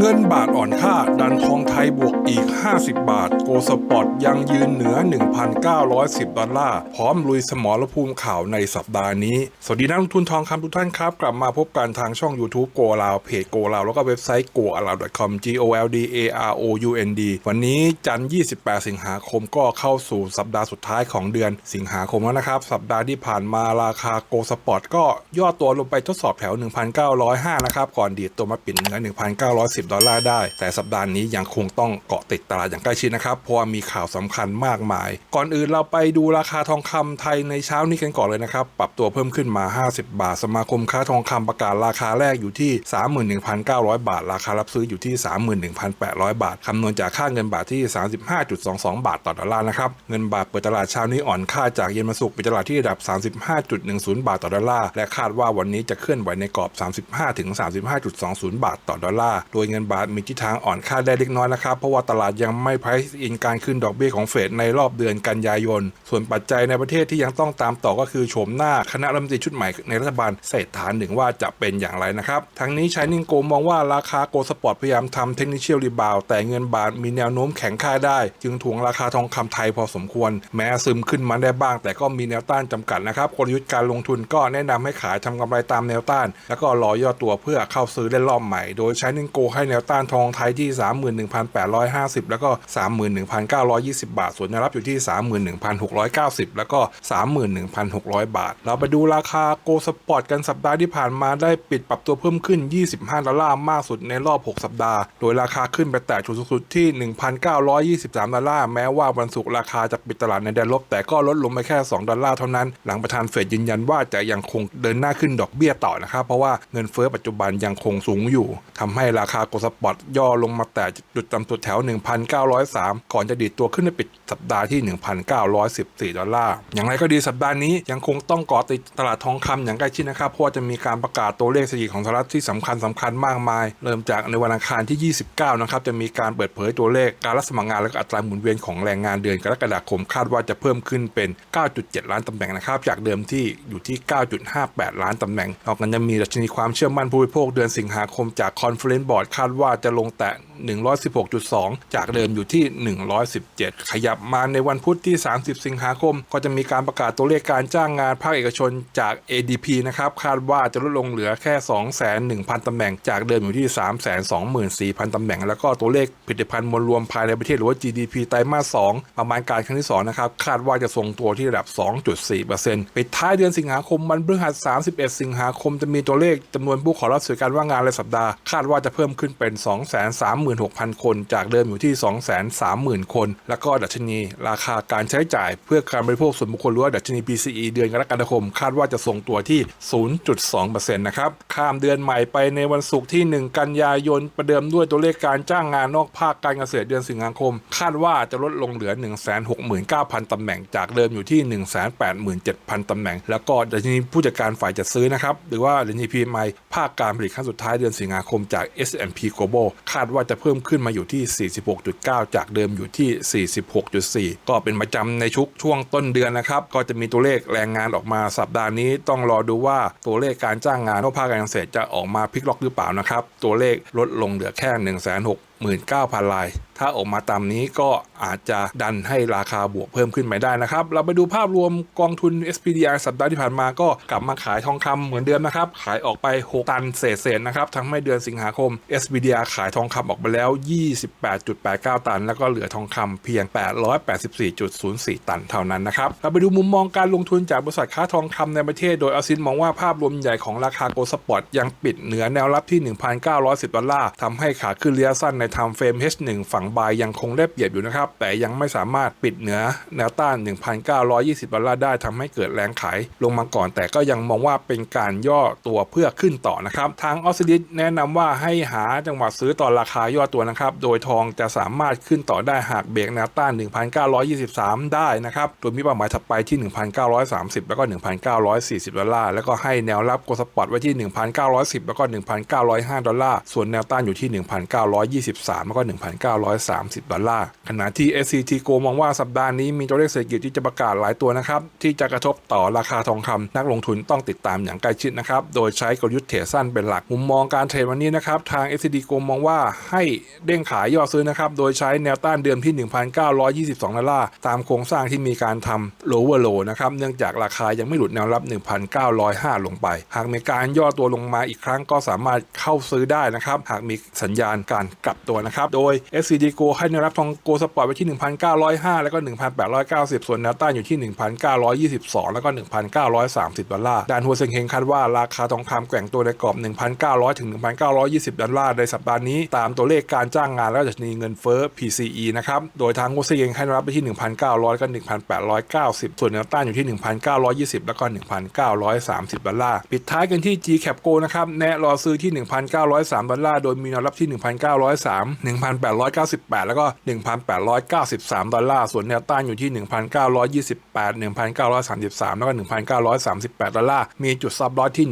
เงินบาทอ่อนค่าดันทองไทยบวกอีก 50 บาท โกลสปอร์ตยังยืนเหนือ 1,910 ดอลลาร์ พร้อมลุยสมรภูมิข่าวในสัปดาห์นี้ สวัสดีนักลงทุนทองคำทุกท่านครับ กลับมาพบกันทางช่อง YouTube โกลาวเพจโกลาวแล้วก็เว็บไซต์ g o a l a w c o m g o l d a r o u n d วันนี้จันทร์28 สิงหาคมก็เข้าสู่สัปดาห์สุดท้ายของเดือนสิงหาคมแล้วนะครับ สัปดาห์ที่ผ่านมาราคาโกลสปอร์ตก็ย่อตัวลงไปทดสอบแถว 1,905 นะครับ ก่อนดีดตัวมาปิดเหนือ1,910ดอลลาร์ได้ แต่สัปดาห์นี้ยังคงต้องเกาะติดตลาดอย่างใกล้ชิดนะครับ เพราะว่ามีข่าวสำคัญมากมาย ก่อนอื่นเราไปดูราคาทองคำไทยในเช้านี้กันก่อนเลยนะครับ ปรับตัวเพิ่มขึ้นมา 50 บาท สมาคมค้าทองคำประกาศราคาแรกอยู่ที่ 31,900 บาท ราคารับซื้ออยู่ที่ 31,800 บาทคำนวณจากค่าเงินบาทที่ 35.22 บาทต่อดอลลาร์นะครับเงินบาทเปิดตลาดเช้านี้อ่อนค่าจากเย็นมาสุกปิดตลาดที่ระดับ 35.10 บาทต่อดอลลาร์และคาดว่าวันนี้จะเคลื่อนไหวในกรอบ 35-35.20 บาทต่อดอลลาร์โดยเงินบาทมีทิศทางอ่อนค่าได้เล็กน้อยนะครับ เพราะว่าตลาดยังไม่ price in การขึ้นดอกเบี้ยของเฟดในรอบเดือนกันยายน ส่วนปัจจัยในประเทศที่ยังต้องตามต่อก็คือโฉมหน้าคณะรัฐมนตรีชุดใหม่ในรัฐบาลเศรษฐาหนึ่งว่าจะเป็นอย่างไรนะครับ ทั้งนี้ชายนิงโกมองว่าราคาโกลสปอร์ตพยายามทำเทคนิคเชียลรีบาวแต่เงินบาทมีแนวโน้มแข็งค่าได้ จึงถ่วงราคาทองคำไทยพอสมควร แม้ซึมขึ้นมาได้บ้าง แต่ก็มีแนวต้านจำกัดนะครับกลยุทธ์การลงทุนก็แนะนำให้ขายทำกำไรตามแนวต้าน แล้วก็รอย่อตัวเพื่อเข้าซื้อเล่นรอบใหม่ โดยใช้นิงโกให้แนวต้านทองไทยที่ 31,850 แล้วก็ 31,920 บาท ส่วนแนวรับอยู่ที่ 31,690 แล้วก็ 31,600 บาท เราไปดูราคาโกลสปอร์ตกันสัปดาห์ที่ผ่านมาได้ปิดปรับตัวเพิ่มขึ้น 25 ดอลลาร์มากสุดในรอบ 6 สัปดาห์ โดยราคาขึ้นไปแตะจุดสูงสุดที่ 1,923 ดอลลาร์ แม้ว่าวันศุกร์ราคาจะปิดตลาดในแดนลบ แต่ก็ลดลงไปแค่ 2 ดอลลาร์เท่านั้น หลังประธานเฟดยืนยันว่าจะยังคงเดินหน้าขึ้นดอกเบี้ยต่อนะครับ เพราะว่าเงินเฟ้อปัจจุบันยังคงสูงอยู่ทำให้ราคากลสปอตย่อลงมาแตะจุดต่ำสุดแถว 1,903 ก่อนจะดีดตัวขึ้นไปปิดสัปดาห์ที่ 1,914 ดอลลาร์ อย่างไรก็ดีสัปดาห์นี้ยังคงต้องเกาะติดตลาดทองคำอย่างใกล้ชิดนะครับ เพราะว่าจะมีการประกาศตัวเลขเศรษฐกิจของสหรัฐที่สำคัญสำคัญมากมาย เริ่มจากในวันอังคารที่ 29 นะครับ จะมีการเปิดเผยตัวเลขการรับสมัครงานและอัตราหมุนเวียนของแรงงานเดือนกรกฎาคมคาดว่าจะเพิ่มขึ้นเป็น 9.7 ล้านตำแหน่งนะครับ จากเดิมที่อยู่ที่ 9.58 ล้านตำแหน่งนอกจากจะมีดัชนีความเชื่อมั่นผู้บริโภคเดือนสิงหาคมจาก Conference Board คาดว่าจะลงแตะ 116.2 จากเดิมอยู่ที่ 117 ขยับมาในวันพุธที่ 30 สิงหาคม ก็จะมีการประกาศตัวเลขการจ้างงานภาคเอกชนจาก ADP นะครับคาดว่าจะลดลงเหลือแค่ 201,000 ตำแหน่ง จากเดิมอยู่ที่ 324,000 ตำแหน่ง แล้วก็ตัวเลขผลิตภัณฑ์มวลรวมภายในประเทศหรือว่า GDP ไตรมาส 2 ประมาณการครั้งที่ 2 นะครับ คาดว่าจะทรงตัวที่ระดับ 2.4%ปิดท้ายเดือนสิงหาคมวันพฤหัส 31 สิงหาคมจะมีตัวเลขจำนวนผู้ขอรับสวัสดิการว่างงานรายสัปดาห์ คาดว่าจะเพิ่มขึ้นขึ้นเป็น 236,000 คน จากเดิมอยู่ที่ 230,000 คน แล้วก็ดัชนี ราคาการใช้จ่ายเพื่อการบริโภคส่วนบุคคลหรือว่าดัชนี PCE เดือนกรกฎาคม คาดว่าจะทรงตัวที่ 0.2%นะครับข้ามเดือนใหม่ไปในวันศุกร์ที่ 1 กันยายนประเดิมด้วยตัวเลขการจ้างงานนอกภาคการเกษตรเดือนสิงหาคม คาดว่าจะลดลงเหลือ 169,000 ตำแหน่ง จากเดิมอยู่ที่ 187,000 ตำแหน่ง แล้วก็ดัชนีผู้จัดการฝ่ายจัดซื้อนะครับ หรือว่าดัชนี PMI ภาคการผลิตครั้งสุดท้ายเดือนสิงหาคมจาก S&P Global คาดว่าจะเพิ่มขึ้นมาอยู่ที่ 46.9 จากเดิมอยู่ที่ 46.4 ก็เป็นประจำในชุกช่วงต้นเดือนนะครับ ก็จะมีตัวเลขแรงงานออกมาสัปดาห์นี้ต้องรอดูว่าตัวเลขการจ้างงานนอกภาคการเกษตรจะออกมาพลิกล็อกหรือเปล่านะครับ ตัวเลขลดลงเหลือแค่ 1 6 19,000 ลาย ถ้าออกมาตามนี้ก็อาจจะดันให้ราคาบวกเพิ่มขึ้นไปได้นะครับ เราไปดูภาพรวมกองทุน SPDR สัปดาห์ที่ผ่านมาก็กลับมาขายทองคำเหมือนเดิมนะครับ ขายออกไป 6 ตันเศษๆนะครับ ทั้งไม่เดือนสิงหาคม SPDR ขายทองคำออกไปแล้ว 28.89 ตัน แล้วก็เหลือทองคำเพียง 884.04 ตันเท่านั้นนะครับ เราไปดูมุมมองการลงทุนจากบริษัทค้าทองคำในประเทศ โดยอาซินมองว่าภาพรวมใหญ่ของราคาโกลสปอร์ตยังปิดเหนือแนวรับที่ 1,910 ดอลลาร์ทำให้ขาขึ้นระยะสั้นในไทม์เฟรม H1 ฝั่งบายยังคงได้เปรียบอยู่นะครับ แต่ยังไม่สามารถปิดเหนือแนวต้าน 1,920 ดอลลาร์ได้ทำให้เกิดแรงขายลงมาก่อน แต่ก็ยังมองว่าเป็นการย่อตัวเพื่อขึ้นต่อนะครับ ทางออสซิลิสแนะนำว่าให้หาจังหวะซื้อต่อราคาย่อตัวนะครับ โดยทองจะสามารถขึ้นต่อได้หากเบรกแนวต้าน 1,923 ได้นะครับโดยมีเป้าหมายถัดไปที่ 1,930 แล้วก็ 1,940 ดอลลาร์แล้วก็ให้แนวรับโกลสปอร์ตไว้ที่ 1,910 แล้วก็ 1,905 ดอลลาร์ส่วนแนวต้านอยู่ที่ 1,920 1,913 แล้วก็ 1,930 ดอลลาร์ ขณะที่ SCT Go มองว่าสัปดาห์นี้มีตัวเลขเศรษฐกิจที่จะประกาศหลายตัวนะครับ ที่จะกระทบต่อราคาทองคำนักลงทุนต้องติดตามอย่างใกล้ชิดนะครับ โดยใช้กลยุทธ์เทรดสั้นเป็นหลัก มุมมองการเทรดวันนี้นะครับ ทาง SCT Go มองว่าให้เด้งขายย่อซื้อนะครับ โดยใช้แนวต้านเดิมที่ 1,922 ดอลลาร์ ตามโครงสร้างที่มีการทำ lower low นะครับ เนื่องจากราคายังไม่หลุดแนวรับ 1,905 ลงไป หากมีการย่อตัวลงมาอีกครั้งก็สามารถเข้าซื้อได้นะครับ หากมีสัญญาณการกลับตัวนะครับ โดย SCD Go ให้แนวรับทองโกสปอร์ตไว้ที่ 1,905 แล้วก็ 1,890 ส่วนแนวต้านอยู่ที่ 1,922 แล้วก็ 1,930 ดอลลาร์ด้านหัวเซงเฮงคาดว่าราคาทองคำแกว่งตัวในกรอบ 1,900 ถึง 1,920 ดอลลาร์ในสัปดาห์นี้ ตามตัวเลขการจ้างงานและดัชนีเงินเฟ้อ PCE นะครับ โดยทางหัวเซงเฮงให้แนวรับไปที่ 1,900แล้วก็1,890 ส่วนแนวต้านอยู่ที่ 1,920 แล้วก็ 1,930 ดอลลาร์ ปิดท้ายกันที่ GCAP Go นะครับ แนะรอซื้อที่ 1,903 ดอลลาร์ โดยมีแนวรับที่ 1,903 1,898 แล้วก็ 1,893 ดอลลาร์ ส่วนแนวต้านอยู่ที่ 1,928 1,933 แล้วก็ 1,938 ดอลลาร์ มีจุดซับลอสที่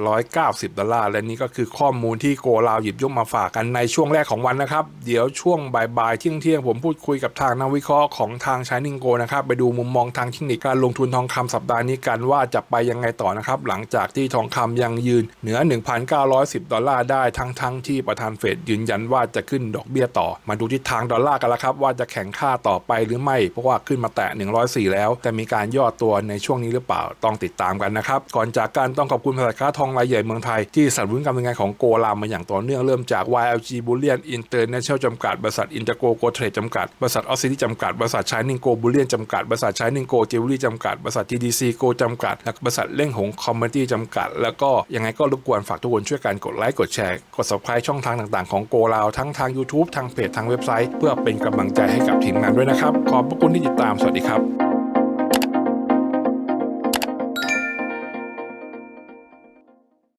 1,890 ดอลลาร์ และนี่ก็คือข้อมูลที่โกลาวหยิบยกมาฝากกันในช่วงแรกของวันนะครับ เดี๋ยวช่วงบ่ายๆเที่ยงๆ ผมพูดคุยกับทางนักวิเคราะห์ของทาง Shining Go นะครับ ไปดูมุมมองทางเทคนิคการลงทุนทองคำสัปดาห์นี้กันว่าจะไปยังไงต่อนะครับ หลังจากที่ทองคำยังยืนเหนือ 1,910 ดอลลาร์ได้ทั้งๆที่ประธานเฟดยืนยันว่าจะขึ้นดอกเบี้ยต่อ มาดูทิศทางดอลลาร์กันแล้วครับ ว่าจะแข็งค่าต่อไปหรือไม่ เพราะว่าขึ้นมาแตะ 104 แล้ว แต่มีการย่อตัวในช่วงนี้หรือเปล่าต้องติดตามกันนะครับ ก่อนจากการต้องขอบคุณบริษัทค้าทองรายใหญ่เมืองไทย ที่สนับสนุนการทำงานของโกลามมาอย่างต่อเนื่องเริ่มจาก YLG Bullion International จำกัดบริษัท Intergo Go Trade จำกัดบริษัท o x i t y จำกัดบริษัท Shining Go Bullion จำกัดบริษัท Shining Go Jewelry จำกัดบริษัท TDC Go จำกัดและบริษัทเล่งหง Community จำกัด แล้วก็ยังไงก็รบกวนฝากทุกคนช่วยกันกดไลค์กดแชร์กด subscribe ช่องทางต่างๆของโกลาวทั้งทาง YouTube ทางเพจทางเว็บไซต์ เพื่อเป็นกำลังใจให้กับทีมงานด้วยนะครับ ขอบพระคุณที่ติดตามสวัสดีครับ